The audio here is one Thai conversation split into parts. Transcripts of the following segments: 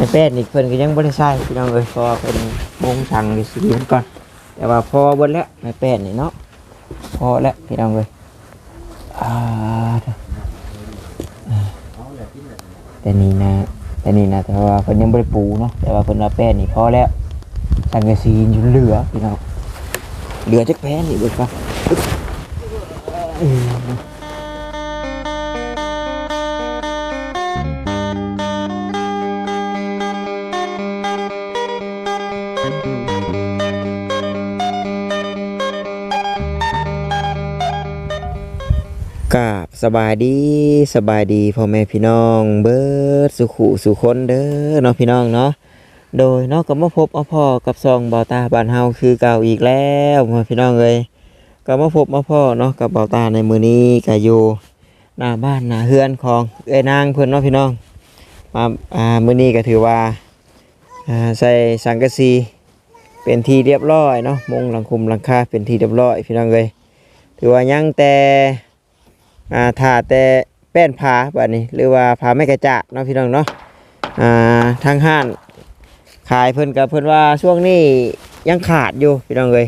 ในแป้นอีกเพิ่นก็ยังบ่ได้ใช้พี่น้องเอ้ยพอเพิ่นบงสั่งดิสินก่อน แต่ว่าพอเบิดแล้วในแป้นนี่เนาะพอแล้วพี่น้องเอ้ยอ่าแต่นี่นะแต่นี่นะแต่ว่าเพิ่นยังบ่ได้ปูเนาะแต่ว่าเพิ่นว่าแป้นนี่พอแล้วสังกะสีอยู่เหลือพี่น้องเหลือจักแป้นนี่เบิดก่อน กาบสบายดีสบายดีพ่อแม่พี่น้อง เบิร์ดสุขุสุคนเด้อเนาะพี่น้องเนาะโดยนาะก็มาพบอพ่อกับซองเบาตาบ้านเฮาคือเก่าอีกแล้วพ่อพี่น้องเอ้ยก็มาพบมาพ่อเนาะกับเบาตาในมือนี้ก็อยู่หน้าบ้านหน้าเฮือนของเอ้นางเพิ่อนเนาะพี่น้องมาอ่ามือนี้ก็ถือว่าอ่าใส่สังกะสีเป็นที่เรียบร้อยเนาะมุงหลังคุมหลังคาเป็นที่เรียบร้อยพี่น้องเอ้ยถือว่ายังแต่ อ่าถ้าแต่แป้นผาแบบนี้ หรือว่าผาไม่กระจะเนาะพี่น้องเนาะอ่าทางห้าน ขายเพิ่นกับเพิ่นว่าช่วงนี้ยังขาดอยู่พี่น้องเลย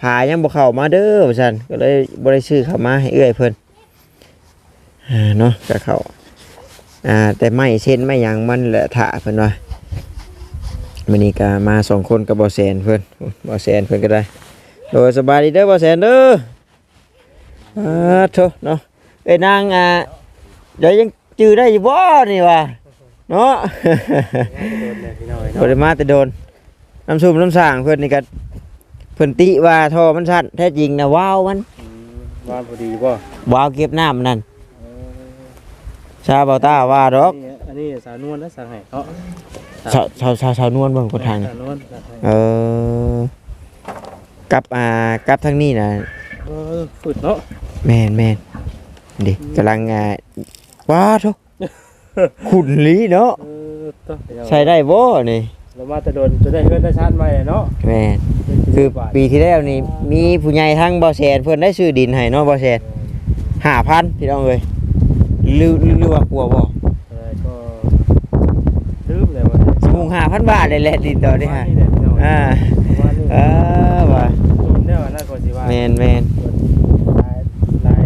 ผายังบ่เข้ามาเด้อว่าซั่นก็เลยบ่ได้ซื้อเข้ามาให้เอื้อยเพิ่นอ่าเนาะก็เข้าอ่าแต่ไม่เช่นไม่หยังมันแหละถาเพิ่นว่ามื้อนี้ก็มาสองคนกับบ่แซนเพิ่นบ่แซนเพิ่นก็ได้ โดยสบายดีเด้อบ่แซนเด้ออ่าโถเนาะ อ้นางอะเดี๋ยวยังจื้อได้อยู่บ่นี่วะเนาะ บ่ได้มาแต่โดนน้ำซุปน้ำสร้างเพิ่นนี่ก็เพิ่นติว่าท่อมันสั้นแท้จริงนะว้าวมันบ้านพอดีป่ะว้าวเก็บน้ำมันนั่นชาวเบาตาว่าดอกอันนี้สาวนวลและสาไห้เนาะชาวชาวชาวชาวนวลเบิ่งคนทางนี่สาวนวลสาไห้เออกับอ่ากับทางนี้น่ะเออฝึกเนาะแม่นแม่น ดิกำลังอ่าว้าโถขุนลีเนาะเออต้องใช้ได้บ่นี่เรามาแต่โดนจะได้เพื่อนได้ชาติใหม่เนาะแม่นคือปีที่แล้วนี่มีผู้ใหญ่ทั้งบ่อแสนเพิ่นได้ซื้อดินให้เนาะบ่อแสน5,000พี่น้องเอ้ยหรือหรือหรือว่ากลัวบ่อะไรก็ลืมเลยว่าสิมุง5,000บาทเลยแหละดินตอนนี้ฮะนี่แหละพี่น้องอ่าว่านี่เออว่าจุนได้ว่าน่าก็สิว่า แม่นแม่น หลายหลาย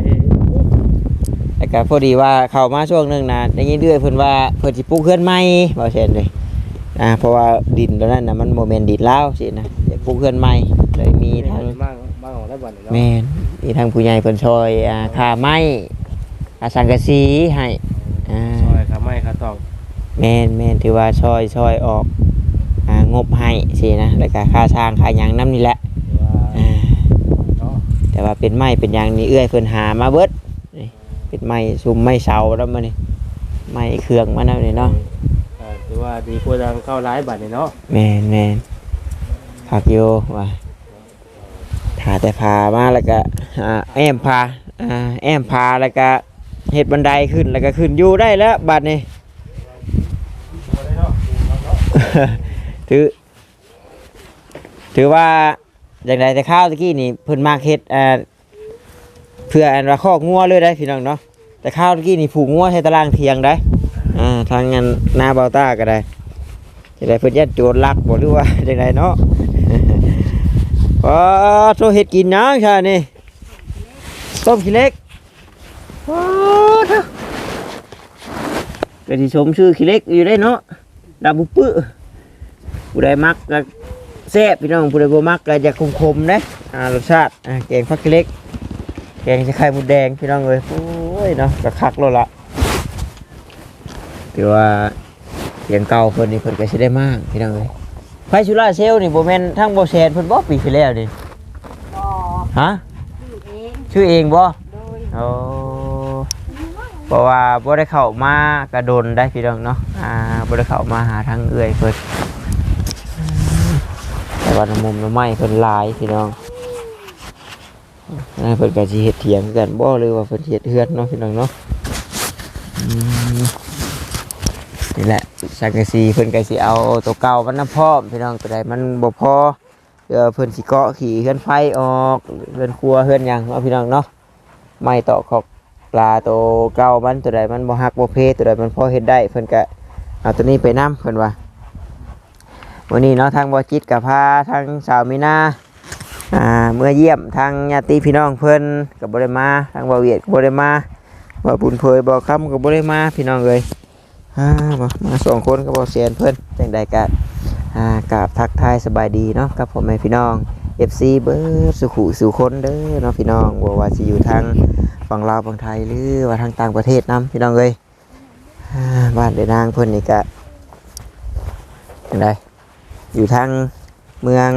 แต่ ก็พอดีว่าเข้ามาช่วงหนึงนะได้ยินเรื่อยเพิ่นว่าเพิ่นสิปลูกเฮือนใหม่บ่อแสนเลยอ่าเพราะว่าดินตรงนั้นน่ะมันบ่แม่นดินลาวสินะอยากปลูกเฮือนใหม่เลยมีทั้งบ้างบ้างของได้บ่เนาะแม่นมีทางผู้ใหญ่เพิ่นช่วยอ่าค่าไม้ค่าสังกะสีให้อ่าซอยขาไม้ขาตอกแม่นแม่นถือว่าช่วยช่วยออกอ่างบให้สินะแล้วก็ค่าสร้างค่าหยังน้ำนี่แหละ ว่าอ่าเนาะแต่ว่าเป็นไม้เป็นหยังนี่เอื้อยเพิ่นหามาเบิดนี่ เป็นไม้ซุมไม้เสาแล้วมานี่ไม้เครื่องมาแล้วนี่เนาะอ่าถือว่าดีกว่าทางเข้าร้ายบัดนี่เนาะแม่นแม่นผักโยว่าถ้าแต่พามาแล้วก็อ่าแอมพาอ่าแอมพาแล้วก็เฮ็ดบันไดขึ้นแล้วก็ขึ้นอยู่ได้แล้วบัดนี้บ่ได้เนาะเนาะถือ ถือว่าอย่างไรแต่ข้าวตะกี้นี่เพิ่นมากเฮ็ดอ่า เพื่ออันว่าคอกงัวเลยได้พี่น้องเนาะแต่ข้าวตะกี้นี่ผูกงัวใช้ตารางเทียงได้อ่าทางงานหน้าเบาต้าก็ได้จะได้เพิ่อนยัดโจรลักบ่หรือว่าจังไดเนาะว้าโซเฮ็ดกินหยังใช่นี่ต้มขี้เล็กว้าเถอะก็สิชมชื่อขี้เล็กอยู่ได้เนาะดาบุปื้อผู้ใดมักก็แซ่บพี่น้องผู้ใดบ่มักก็จะคมๆนะอ่ารสชาติอ่าแกงฟักขี้เล็ก แกงไข่มดแดงพี่น้องเอ้ยโอ้ยเนาะก็คักแล้วล่ะถือว่าเสียงเก่าเพิ่นนี่เพิ่นก็สิได้มากพี่น้องเอ้ยไฟชูล่าเซลลนี่บ่แม่นทั้งบ่แซนเพิ่นบ่ปีที่แล้วนี่บ่ฮะชื่อเองชื่อเองบ่โดยโอ้เพราะว่าบ่ได้เข้ามากระโดนได้พี่น้องเนาะอ่าบ่ได้เข้ามาหาทางเอื้อยเพิ่นแต่ว่าน้ำมุมน้ำไม้เพิ่นหลายพี่น้อง นั่นเพิ่นก็สิเฮ็ดเถียงกันบ่หรือว่าเพิ่นเฮ็ดเฮือนเนาะพี่น้องเนาะนี่แหละสังกะสีเพิ่นก็สิเอาตัวเก่ามันน้ำพร้อมพี่น้องตัวใดมันบ่พอเดี๋ยวเพิ่นสิเกาะขี่เฮือนไฟออกเฮือนครัวเฮือนหยังเนาะพี่น้องเนาะไม้ต่อขอกปลาตัวเก่ามันตัวใดมันบ่ฮักบ่เพตัวใดมันพอเฮ็ดได้เพิ่นก็เอาตัวนี้ไปนํเพิ่นว่าวันนี้เนาะทางบอจิตกับพาทางสาวมีนา อ่าเมื่อเยี่ยมทางญาติพี่น้องเพิ่นกับบริมาทางบอเวียดกับบริมาบ่บุญเผยบ่คำกับบริมาพี่น้องเลยอ่าบ่มาสองคนกับบอเสียนเพิ่นจังใดกันอ่ากราบทักทายสบายดีเนาะกับพ่อแม่พี่น้อง FC เบิร์สุขุสุคนเด้อเนาะพี่น้องบ่ว่าสิอยู่ทางฝั่งลาวฝั่งไทยหรือว่าทางต่างประเทศนํพี่น้องเอ้ยบ้านเดนางเพิ่นนี่ก็จังไดอยู่ทางเมือง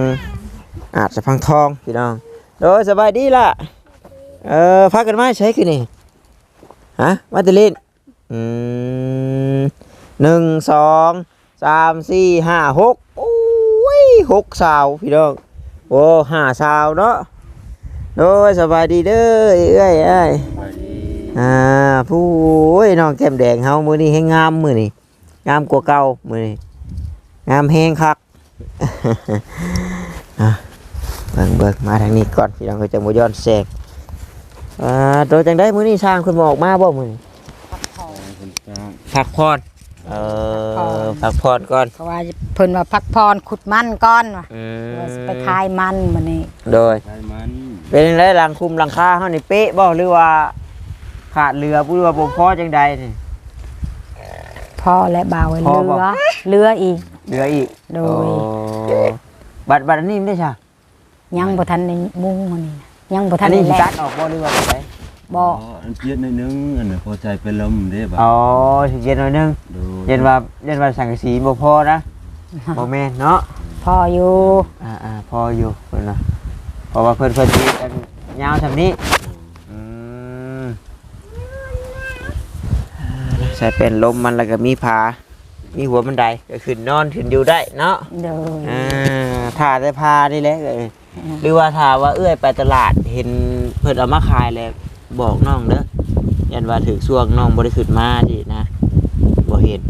อาจจะพังทองพี่น้องโดยสบายดีล่ะเออพักกันมาใช้คือนี่ฮะมาแตลินอืมหนึ่งสองสามสี่ห้าหกโอ้ยหกสาวพี่น้องโอ้ห้าสาวเนาะโดยสบายดีเด้อเอ้ยเอ้ยอ่าผู้โอ้ยน้องแก้มแดงเฮามื้อนี้ให้งามมื้อนี้งามกว่าเก่ามื้อนี้งามแฮงคักอะเบิ่งเบิ่งมาทางนี้ก่อนพี่น้องก็จะบ่ย้อนแสงอ่าโดยจังได้มื้อนี้สร้างเพิ่นบ่ออกมาบ่มื้อนี้พักพรเออพักพรก่อนเพราะว่าเพิ่นว่าพักพรขุดมันก่อนว่ะอืมว่าสิไปทายมันมื้อนี้โดย ใช่มันเป็นจังไดหลังคุมหลังคาเฮานี่เป๊ะบ่หรือว่า ขาดเรือบ่หรือว่าบ่พอจังใดนี่ พ่อและบ่าวพ่อเรืบ่อเรืออีก เรืออีกโดย โอ้บัดบัดอันนี้มันได้ช่ะ ยังบ่ทันได้มุ้งมื้อนี้นะยังบ่ทัอันนนี้ได้สิแลตักดออกบ่หรือว่าจังไดบ่อันเพียดในอยนึงอันน่ะพอใจเป็นลมเด้บ่ะอ๋อสิเย็นหน่อยหนึงดูเย็นว่าเย็นว่าสังกะสีบ่พอนะบ่แม่นเนาะพ่ออยู่อ่าอ่าพออยู่เพิ่นน่ะเพราะว่าเพิ่นเพิ่นสิอันยาวซำนี้อืมใส่เป็นลมมันแล้วก็มีผามีหัวบันไดก็ขึ้นนอนขึ้นอยู่ได้เนาะโดยอ่าถ่าได้พานี่แหละเอ้ย หรือว่าถ้าว่าเอื้อยไปตลาดเห็นเพิ่นเอามาขายแล้วบอกน้องเด้อยันว่าถือช่วงน้องบ่ได้ขึ้นมาดินะบ่เห็น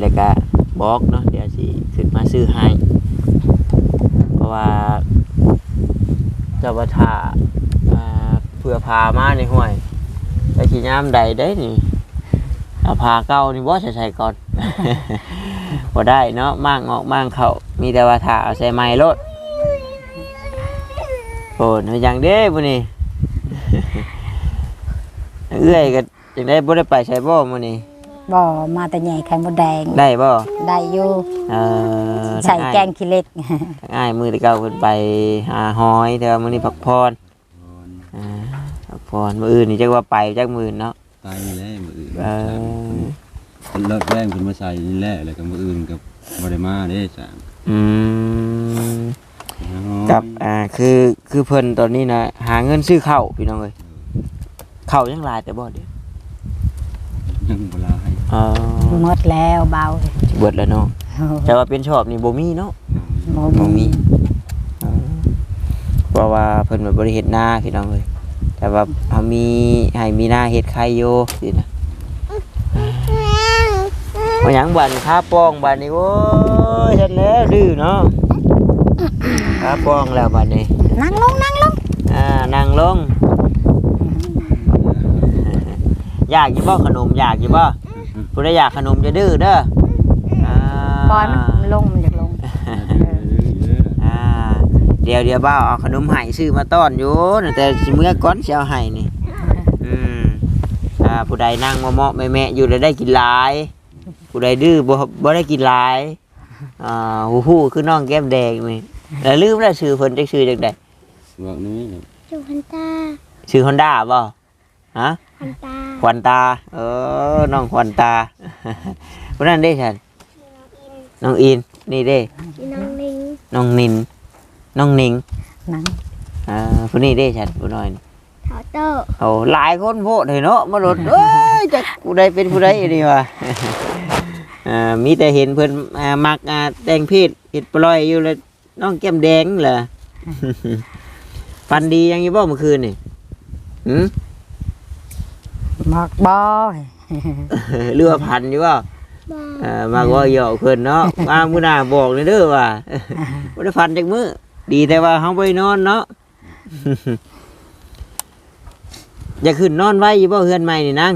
แล้วก็บอกเนาะเดี๋ยวสิขึ้นมาซื้อให้เพราะว่าจ้าว่าถ้าเพื่อพามาในห้วยไปขี่ยามใดได้นี่เอาพาเก่านี่บ่ใส่ใส่ก่อนบ่ได้เนาะมั่งออกมั่งเขามีแต่ว่าถ้าเอาใส่ไม้รถ โอ้ยอย่างเด้บุนี่ เอื้อยก็จังได้บ่ได้ไปใช้บ่มื้อนี้บ่มาแต่ใหญ่ไข่มดแดงได้บ่ได้อยู่เอ่อใส่แกงขี้เหล็กง่ายมือที่เก่าเพิ่นไปหาหอยแต่ว่ามื้อนี้พักพรอ่าพักพรมื้ออื่นนี่จักว่าไปจักมื้อเนาะตายนี่แหละมื้ออื่นเออเพิ่นเลิกแรงเพิ่นมาใส่นี่แหละแล้วก็มื้ออื่นก็บ่ได้มาเด้จ้ะอืม กับอ่าคือคือเพิ่นตอนนี้นะหาเงินซื้อข้าวพี่น้องเอ้ยข้าวยังหลายแต่บ่เด้ยังบ่ลาให้อ๋อหมดแล้วเบาเบิดแล้วเนาะแต่ว่าเป็นชอบนี่บ่มีเนาะบ่บ่มีมีอ๋อเพราะว่าเพิ่นมาบ่ได้เฮ็ดนาพี่น้องเอ้ยแต่ว่าเฮามีให้มีนาเฮ็ดไข่อยู่สินะว่าหยังบัดนี้ค้าป้องบัดนี้โอ้ยเฮ็ดแล้วดื้อเนาะ ค้าป้องแล้วบัดนี้ นั่งลงนั่งลงอ่านั่งลง อยากอยู่บ่ขนมอยากอยู่บ่ผู้ใดอยากขนมจะดื้อเด้ออ่าปล่อยมันลงมันอยากลงอ่าเดี๋ยวเดี๋ยวบ้าวเอาขนมไห้ซื้อมาต้อนอยู่น่ะแต่สิเมื่อก่อนสิเอาไห้นี่อืมอ่าผู้ใดนั่งมาเมาะแม่ๆอยู่แล้วได้กินหลาย ผู้ใดดื้อบ่บ่ได้กินหลาย อ่าหูหูคือน้องแก้มแดงนี่แล้วลืมแล้วชื่อเพิ่นจักชื่อจังได๋บอกนี้อยู่พันตาชื่อฮอนด้าบ่ฮะพันตาขวัญตา เออ น้องขวัญตาคนนั้นได้ฉันน้องอิน นี่เด้พี่น้องลิงน้องนิน น้องนิงนั่งอ่าผู้นี้ได้ฉันผู้น้อยนี่เถาโต้โอ้หลายคนโพดเลยเนาะมาโดดเอ้ยจะผู้ใดเป็นผู้ใดนี่วะ อ่ามีแต่เห็นเพิ่นอ่ามักอ่าแต่งเพศเห็ดปล่อยอยู่เลยน้องแก้มแดงเหรอ ฟันดียังอยี่บ่เมื่อคืนนี่หืม มักบ่เรือพันอยู่บ่บ้าเอ่อมาก็หยอกเพิ่นเนาะ มามื้อหน้าบอกเลยเด้อว่า บ่ได้ฟันจักมื้อดีแต่ว่าเฮาบ่ได้นอนเนาะ อยากขึ้นนอนไว้อยู่บ่เฮือนใหม่นี่นั่ง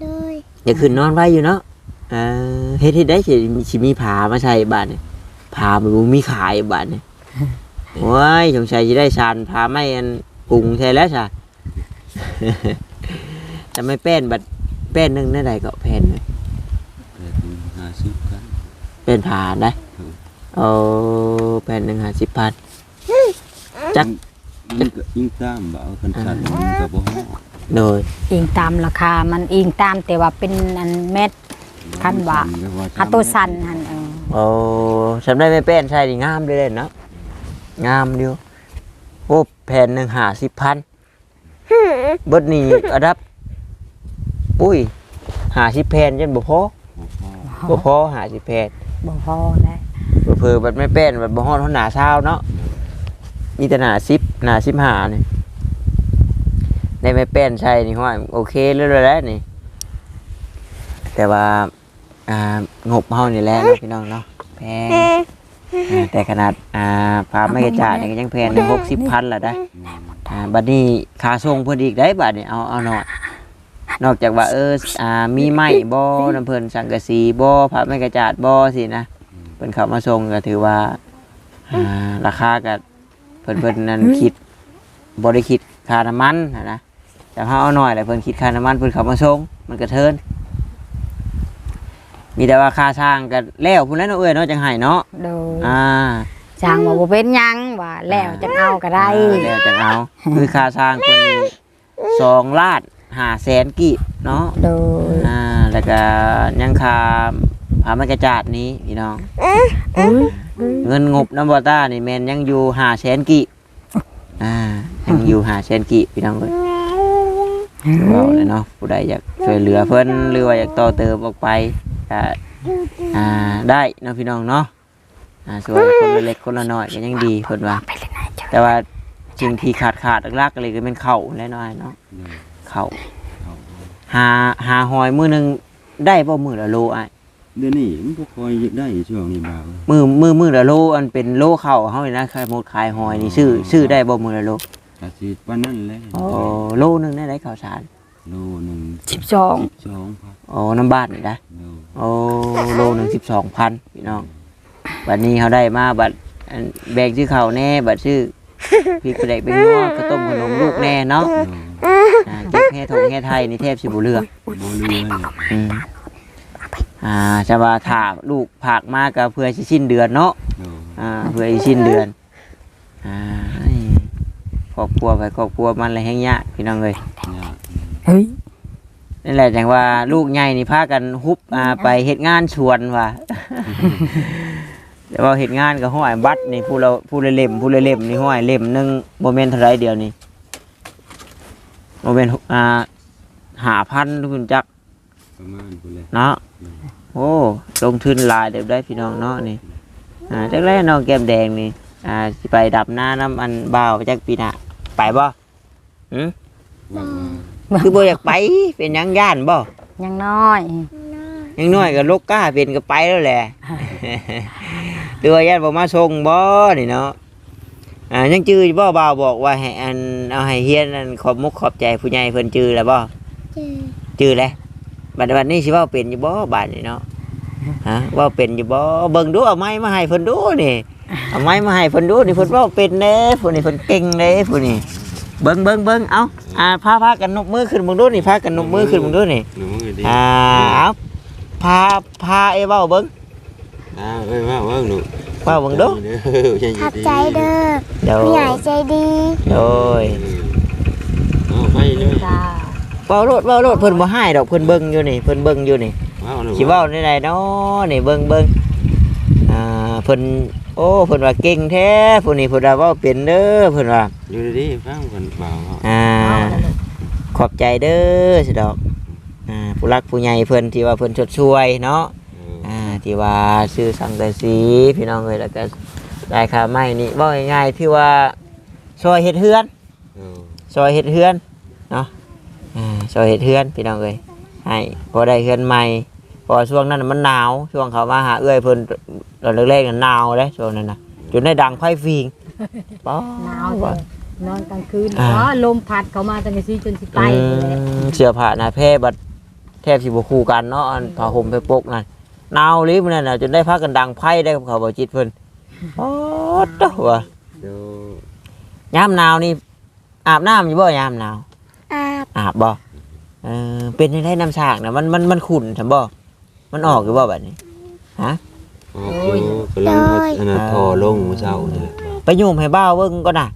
เลยอยากขึ้นนอนไว้อยู่เนาะเออเฮ็ดเฮ็ดได้สิสิมีผามาใส่บ้านนี่พามันบ่มีขายบัดนี่โอ้ยสงสัยจะได้ชานพาไม่อันปรุงใช่แล้วจ้ะแต่ไม่เป็นบัดเป็นหนึงนั่นใดก็แพนหนึ่งแต่ถึงห้าสิบกันเป็นผ่านได้โอ้แผ่นหนึ่งห้าสิบพันจัก ยิ่งก็ยิ่งตามบ่เอาคันชัดมันก็บ่ฮอดโดยอิงตามราคา มันอิงตามแต่ว่าเป็นอันเม็ด คันว่าอัตโตสันหันเออโอ้ฉันได้ไม่เป็นใช่ดิงามเลยเนาะงามเดียวโอ้แผ่นหนึ่งห้าสิบพันเบิดนี่อัดับ ปุ้ยหาสิบแผ่นจนบ่พอบ่พอบ่พอหาสิบแผ่นบ่พอแล้วเผื่อๆบัดไม่เป็นบัดบ่ฮอดเท่าหนาเช้าเนาะมีแต่หนาสิบหนาสิบห้านี่ได้ไม่เป็นใช่นี่ห้อยโอเคเลยเลยแล้วนี่ แต่ว่าอ่างบเฮานี่แหละเนาะพี่น้องเนาะแพงอ่าแต่ขนาดอ่าพาไม่กระจาดนี่ก็ยังแพงถึงหกสิบพันละได้อ่าบัดนี้ค่าส่งเพิ่นอีกได้บัดนี้เอาเอาหน่อยนอกจากว่าเอออ่ามีไม้บ่น้ำเพิ่นสังกะสีบ่พาไม่กระจาดบ่สินะเพิ่นเข้ามาส่งก็ถือว่าอ่าราคาก็เพิ่นเพิ่นนั่นคิดบ่ได้คิดค่าน้ำมันนะนะแต่ถ้าเอาหน่อยแหละเพิ่นคิดค่าน้ำมันเพิ่นเข้ามาส่งมันก็เทิน มีแต่ว่าค่าสร้างก็แล้วพุ่นแล้วเนาะเอ้ยเนาะจังไห้เนาะโดยอ่าจ้างว่าบ่เป็นหยังว่าแล้วจะเอาก็ได้อ่าแล้วจังเอาคือค่าสร้างคนนี้สองล้านห้าแสนกีบเนาะโดยอ่าแล้วก็ยังค่าผาไม้กระจาดนี้พี่น้อง อุ้ยเงินงบน้ำบอต้านี่แมนยังอยู่ห้าแสนกีบอ่า ยังอยู่ห้าแสนกีบพี่น้องเลยเราเลยเนาะผู้ใดอยากช่วยเหลือเพิ่นหรือว่าอยากต่อเติมออกไป ก็อ่าได้เนาะพี่น้องเนาะอ่าส่วนคนละเล็กคนละน้อยก็ยังดีเพิ่นว่าไปเลยนายเจ้าแต่ว่าสิ่งที่ขาดขาดๆลักๆเลยก็เป็นเข่าแน่นอนเนาะเข่าหาหาหอยมือหนึงได้บ่มือละโลอะเดี๋ยวนี้มันบ่ค่อยได้ช่วงนี้บ่าวมือมือมือละโลอันเป็นโลเข่าเฮานี่นะขายหมดขายหอยนี่ซื้อซื้อได้บ่มือละโลก็สิปานนั้นแหละโอ้โลหนึงได้ได้ข้าวสารโลหนึงสิบสอง12พันโอ้น้ำบ้านนี่นะโล โอ้โลหนึ่ง12,000พี่น้องบัดนี้เขาได้มาบัดอันแบ่งชื่อเขาวแน่บัดชื่อพริกแปลกเป็นนัวข้าต้มขนมลูกแน่เนาะอ่าเก็บแค่ทงแค่ไทยนี่แทบสิบ่เหลือ บ่เรือนี่อืมอ่าจะว่าถ้าลูกผากมากก็เพื่อสิสิ้นเดือนเนาะโลอ่าเพื่อสิสิ้นเดือนอ่าครอบครัวไปครอบครัวมันอะไรแห้งยากพี่น้องเลยยากเฮ้ย นั่นแหละจังว่าลูกใหญ่นี่พากันฮุบอ่าไปเฮ็ดงานชวนว่ะ แต่ว่าเฮ็ดงานก็ห้อยบัตรนี่ผู้เราผู้ละเล่มผู้ละเล่มนี่ห้อยเล่มหนึงบ่แม่นเท่าไรเดียวนี่บ่แม่นอ่า5,000ทุกคนจักประมาณพุ่นแหละเนาะโอ้ลงทุนหลายเดี๋ยวได้พี่น้องเนาะนี่อ่าจักแรกน้องแก้มแดงนี่อ่าสิไปดับหน้าน้ำอันบ่าวจักปีหน้าไปบ่หืมว่าว่า คือบ่อยากไปเป็นหยังย่านบ่ยังน้อยอยังน้อยก็ลกกล้าเป็นก็ไปแล้วแหละหรือว่าย่านบ่มาส่งบ่นี่เนาะอ่ายังจื้ออยู่บ่บ่าวบอกว่าให้อันเอาให้เฮียนอันขอบมุกขอบใจผู้ใหญ่เพิ่นจื้อแล้วบ่เจอจื้อแล้วบัดบัดนี้สิเว้าเป็นอยู่บ่บาดนี่เนาะฮะเว้าเป็นอยู่บ่เบิ่งดูเอาไม้มาให้เพิ่นดูนี่เอาไม้มาให้เพิ่นดูนี่เพิ่นเว้าเป็นเด้ผู้นี่เพิ่นเก่งเด้ผู้นี่ เบิ่งเบิ่งเบิ่งเอาอ่าพาพากันนกมือขึ้นเบิ่งดูนี่พากันนกมือขึ้นเบิ่งดูนี่หนูเอ้ยดิอ่าเอาพาพาไอ้เว้าเบิ่งอ่าเอ้ยว่าว่าหนูเว้าเบิ่งดูเด้อใจขับดีใจเด้อโดผู้ใหญ่ยใจดีโดยเอาไปเลยจ้าเว้าโลดเว้าโลดเพิ่นบ่ให้ดอกเพิ่นเบิ่งอยู่นี่เพิ่นเบิ่งอยู่นี่ว้าวหนูสิเว้าได้ไดเนาะนี่เบิ่งเบิ่งอ่าเพิ่นโอ้เพิ่นว่าเก่งแท้ผู้นี้เพิ่นว่าเว้าเป็นเด้อเพิ่นว่า อยู่ดีๆฟังคนเปล่าว่าอ่าขอบใจเด้อสิดอกอ่าผู้รักผู้ใหญ่เพิ่นที่ว่าเพิ่นชดช่วยเนาะเอออ่าที่ว่าซื้อสังกะสีพี่น้องเอ้ยแล้วก็ได้ค่าไม้นี่ว่าง่ายๆที่ว่าซอยเฮ็ดเฮือนเออซอยเฮ็ดเฮือนเนาะอ่าซอยเฮ็ดเฮือนพี่น้องเอ้ยให้พอได้เฮือนใหม่เพอช่วงนั้นน่ะมันหนาวช่วงเขามาหาเอื้อยเพิ่นตอนแรกๆน่ะหนาวเลยช่วงนั้นน่ะจนได้ดังไฟฟิงป๊อหนาวจัง นอนกลางคืนอ่าอ๋อลมพัดเข้ามาตั้งแต่ซีจนสิไปอืเลยมเสื้อผ้าหนาแพร่บัดแทบสิบ่คู่กันเนาะอันผ้าห่มไปปกนั่นหนาวลิมันนั่นน่ะจนได้พากันดังไพ่ได้กับเขาบ่จิตเพิ่นโอ้โตว่ะเดี๋ยวยามหนาวนี่อาบน้ำอยู่บ่ยามหนาว อาบอาบบ่เออเป็นได้น้ำสากนะมันมันมันขุ่นใช่บ่ มันออกอยู่บ่แบบนี้ฮะออกอยู่กำลังพัดอันนั้นทอลงมื้อเช้านี่แหละไปโยมให้บ้าวเบิ่งก็น่ะ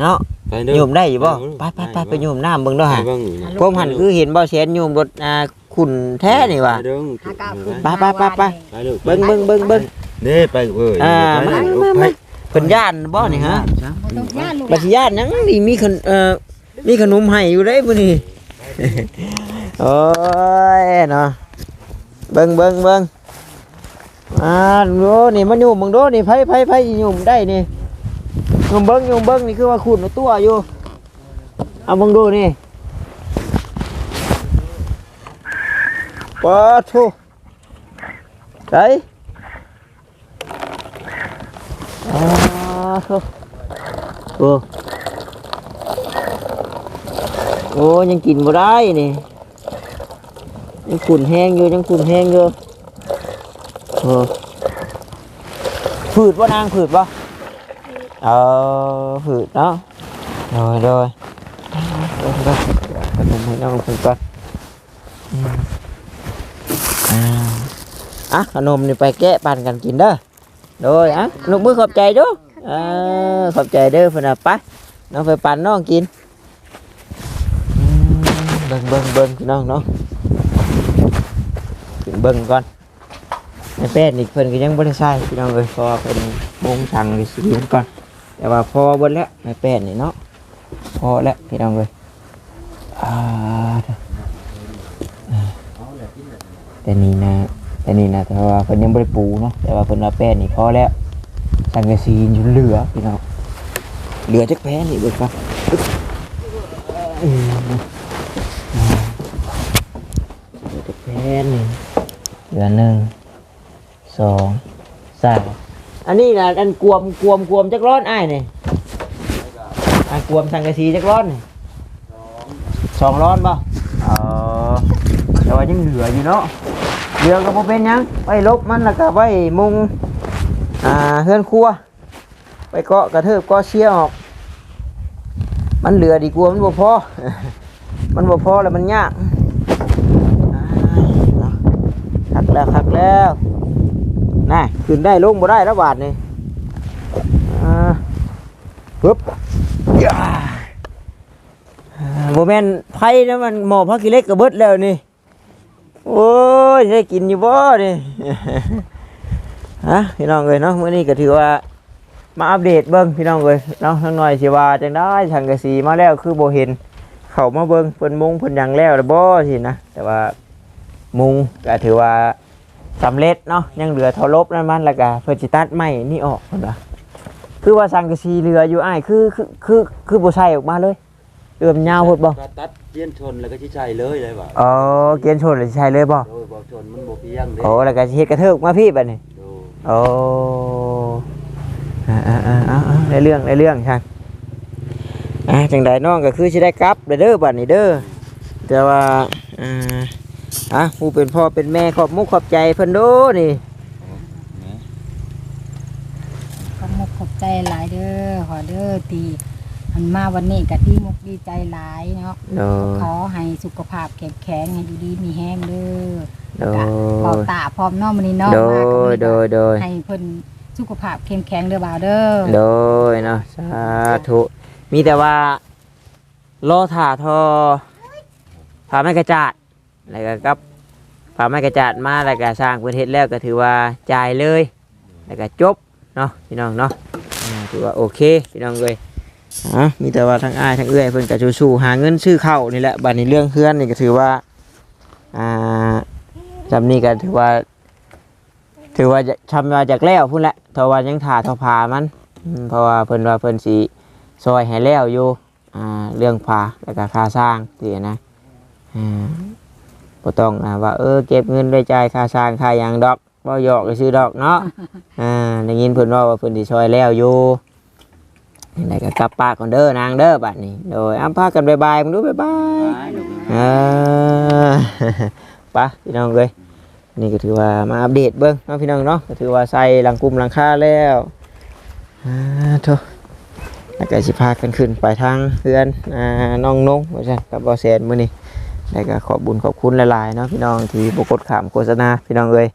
เนาะไปเด้อ โยมได้อยู่บ่ไปไปไปไปโยมน้ำเบิ่งเด้อไปฮะเบิ่งพวกหันคือเห็นบ่แสนโยมรถอ่าขุ่นแท้นี่ว่ะ ไปเด้อหากะขึ้นไปไปไปไปไปเด้อเบิ่งเบิ่งเบิ่งเบิ่ง เด้ไปเอ้ยอ่าไปมาเด้อมา ไปมาเพิ่นย่านบ่นี่ฮะบ่ต้องย่านลูกบัดสิย่านหยังนี่มีขนเอ่อมีขนมให้อยู่เด้มื้อนี้โอ้ยเนาะเบิ่งเบิ่งเบิ่งอ่าโอ้นี่มันอยู่มึงโดนี่ไผไผไผสิอยู่ได้นี่ ยู่เบิ่งยู่เบิ่งนี่คือว่าขุ่นตัวอยู่ เอามึงดูนี่ปะทุไดอ่าทุโอ้โอ้ยังกินบ่ได้นี่ยังขุ่นแห้งอยู่ยังขุ่นแห้งอยู่โอ้ผืดว่านางผืดป่ะ เออผืดเนาะโดยโดยโดยโดยขนมให้น้องเพิ่นก่อนอะขนมนี่ไปแกะปั่นกันกินเด้อโดยอะลูกมือขอบใจด้อเออขอบใจเด้อเพิ่นน่ะไปน้องไปปั่นน้องกินเบิ่งเบิ่งเบิ่งน้องเนาะกินเบิ่งก่อนในแป้นนี่เพิ่นก็ยังบ่ได้ใช้พี่น้องเอ้ยเพอเพิ่นมุงสั่งดิสิเนก่อน แต่ว่าพอเบิดแล้วในแป้นนี่เนาะพอแล้วพี่น้องเอ้ยแต่นี่นะแต่นี่นะแต่ว่าเพิ่นยังบ่ได้ปูเนาะแต่ว่าเพิ่นว่าแป้นนี่พอแล้วสังกะสีอยู่เหลือพี่น้องเหลือจักแป้นี่เบิดก่อนอืมเหลือแต่แค่หนึ่เหลือหนึ่งสองสาม อันนี้นะอันกวมกวมกวมจักร้อนอ้ายนี่อันกวมสังกะสีจักร้อนนี่สองร้อนป่ะอ๋อแต่ว่ายังเหลืออยู่เนาะเหลือก็บ่เป็นหยังไปลบมันแล้วก็ไปมุงอ่าเฮือนครัว ไปเกาะกระเทิบเกาะเชี่ยออก มันเหลือดีกว่ามันบ่พอ มันบ่พอแล้วมันยากเนาะคักแล้วคักแล้ว น่ะขึ้นได้ลงบ่ได้แล้วบาทนี่ปึ๊บย่าอ่าบ่แม่นไผนะมันหมอพักกิเล็กก็เบิดแล้วนี่ โอ้ยได้กินอยู่บ่นี่ฮะพี่น้องเอ้ยเนาะเมื้อนี้ก็ถือว่ามาอัปเดตเบิ่งพี่น้องเอ้ยเนาะทั้งหน่อยสิว่าจังได้สังกะสีมาแล้วคือโบเห็น เข้ามาเบิ่งเพิ่นมุงเพิ่นยังแล้วแล้วบ่สินะแต่ว่ามุงก็ถือว่า สำเร็จเนาะยังเหลือเทอลบนั่นมันแล้วก็เพื่อจิตัดไม้นี่ออกเห็นปะคือว่าสังกะสีเหลืออยู่อ้ายคือคือคือคือบ่ใส่ออกมาเลยเอื้อมยาวพดบ่ก็ตัดเยียนชนแล้วก็สิใช้เลยเลยว่ะอ๋อเกณฑ์ชนหรือใช่เลยบ่โดยบ่ชนมันบ่เพียงเด้โอ้แล้วก็สิเฮ็ดกระเทิกมาพี่บัดนี้โดยโอ้อ่าอ่าอ่าอ่าอ่าในเรื่องในเรื่องใช่อ่าจังใดน้องก็คือสิได้กลับเด้อเด้อบัดนี้เด้อแต่ว่าอ่า อะผู้เป็นพ่อเป็นแม่ขอบมุกขอบใจเพิ่นโดนี่ขอบมุกขอบใจหลายเด้อขอเด้อตีอันมาวันนี้ก็ที่มุกดีใจหลายเนาะโดยขอให้สุขภาพแข็งแข็งให้อยู่ดีมีแห้งเด้อโดกะยเป่าตาพร้อมเน้องมันนี้เนาะโดมาก็ยมีโดยโดยให้เพิ่นสุขภาพเข้มแข็งเด้อบ่าวเด้อโดยเนาะสาธุมีแต่ว่ารอถ่าทอผ่าไม้กระจาด แล้วก็กับผ่าไม้กระจาดมาแล้วก็สร้างพื้นเทศแล้วก็ถือว่าจ่ายเลย แล้วก็จบเนาะพี่น้องเนาะอ่าถือว่าโอเคพี่น้องเลยอะมีแต่ว่าทั้งอ้ายทั้งเอื้อยเพิ่นก็สู้ๆหาเงินซื้อข้าวนี่แหละบัดนี้เรื่องเฮือนนี่ก็ถือว่าอ่าจำนี่ก็ถือว่า ถือว่าจะทำมาจากแล้วพุ่นแหละทว่ายังถ่าทอพามันอืมเพราะว่าเพิ่นว่าเพิ่นสิซอยให้แล้วอยู่อ่าเรื่องพาแล้วก็ค่าสร้างสินะอ่า บ่ต้องอ่าว่าเออเก็บเงินได้จ่ายค่าสร้างค่าหยังดอกบ่หยอกก็ซื้อดอกเนาะ อ่าได้ยินเพิ่นว่าว่าเพิ่นสิซอยแล้วอยู่ไหนก็กลับปากก่อนเด้อนางเด้อบัดนี้ โดยอ้ํพากันบ๊ายบายมึงดูบ๊ายบายไปเด้ออ่าไปะพี่น้องเลยนี่ก็ถือว่ามาอัปเดตเบิ้งเนาะพี่น้องเนาะก็ถือว่าใส่หลังกลุ่มหลังคาแล้วอ่าโทแล้วก็สิพากันขึ้นไปทางเพื่อนอ่าน้องนงว่าซั่นกับบ่แซนมื้อนี้ แล้วก็ขอบบุญขอบคุณหลายๆเนาะพี่น้องที่บ่กดขามโฆษณาพี่น้องเอ้ย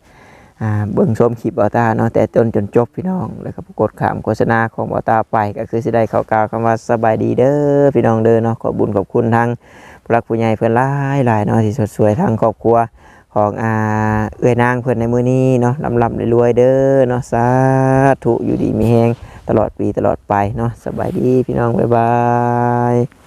เบิ่งชมคลิปบ่าวตาเนาะแต่ต้นจนจบพี่น้องแล้วก็บ่กดข้ามโฆษณาของบ่าวตาไปก็คือสิได้เข้ากล่าวคำว่าสบายดีเด้อพี่น้องเด้อเนาะขอบุญขอบคุณทางผู้หลักผู้ใหญ่เพิ่นหลายหลายๆเนาะที่สดสวยทางครอบครัวของอาเอื้อนางเพิ่อนในมือนี้เนาะลำลำรวยเด้อเนาะสาธุอยู่ดีมีแฮงตลอดปีตลอดไปเนาะสบายดีพี่น้องบ๊ายบาย